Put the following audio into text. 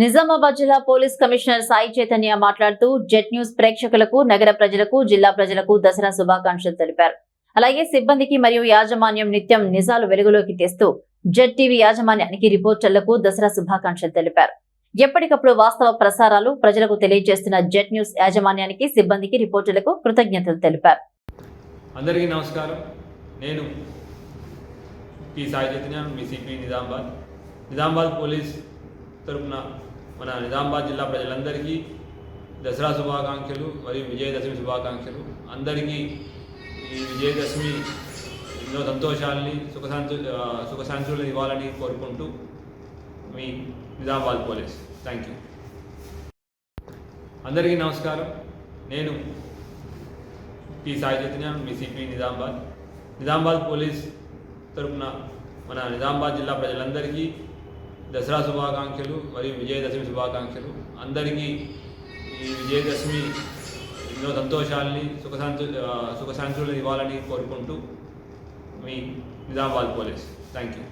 నిజామాబాద్ జిల్లా police commissioner Sai Chaitanya మాట్లాడుతూ jet news ప్రేక్షకులకు నగర ప్రజలకు జిల్లా ప్రజలకు దసరా శుభాకాంక్షలు తెలిపారు. అలాగే సిబ్బందికి మరియు యాజమాన్యం నిత్యం నిజాలు వెలుగులోకి తెస్తూ జెట్ టీవీ యాజమాన్యానికి రిపోర్టర్లకు దసరా శుభాకాంక్షలు తెలిపారు. ఎప్పటికప్పుడు వాస్తవ ప్రసారాలు ప్రజలకు తెలియజేస్తున్న జెట్ న్యూస్ యాజమాన్యానికి సిబ్బందికి రిపోర్టర్లకు కృతజ్ఞతలు తెలిపారు. అందరికీ నమస్కారం. నేను పి సాయి చైతన్య మీ సిపి నిజామాబాద్. నిజామాబాద్ పోలీస్ తరపున మన నిజామాబాద్ జిల్లా ప్రజలందరికీ దసరా శుభాకాంక్షలు మరియు విజయదశమి శుభాకాంక్షలు. అందరికీ ఈ విజయదశమి ఎన్నో సంతోషాలని సుఖశాంతు సుఖశాంతులను ఇవ్వాలని కోరుకుంటూ మీ నిజామాబాద్ పోలీస్. Thank you. అందరికీ నమస్కారం. నేను పి. సాయి చైతన్య మీ సిపి నిజామాబాద్. నిజామాబాద్ పోలీస్ తరపున మన నిజామాబాద్ జిల్లా ప్రజలందరికీ దసరా శుభాకాంక్షలు మరియు విజయదశమి శుభాకాంక్షలు. అందరికీ ఈ విజయదశమి ఎన్నో సంతోషాలని సుఖశాంతు సుఖశాంతులను ఇవ్వాలని కోరుకుంటూ మీ నిజామాబాద్ పోలీస్. Thank you